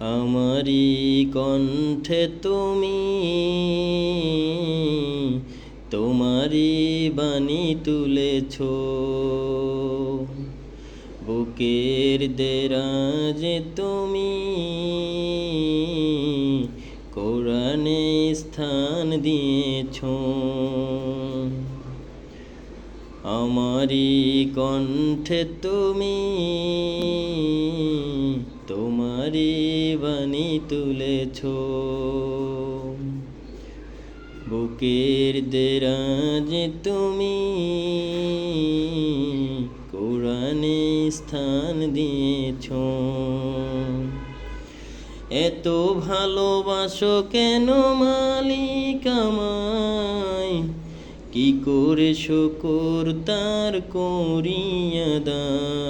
আমারি কণ্ঠে তুমি, তোমারি বাণী তুলেছ। বুকের দেরাজে তুমি, কোরআনে স্থান দিয়েছ। আমারি কণ্ঠে তুমি তোমারি বাণী তুলেছ। বুকের দেরাজে তুমি কোরআনে স্থান দিয়েছ। এত ভালোবাসো কেন মালিক আমায়? কি করে শুকুর তার করিয়া দায়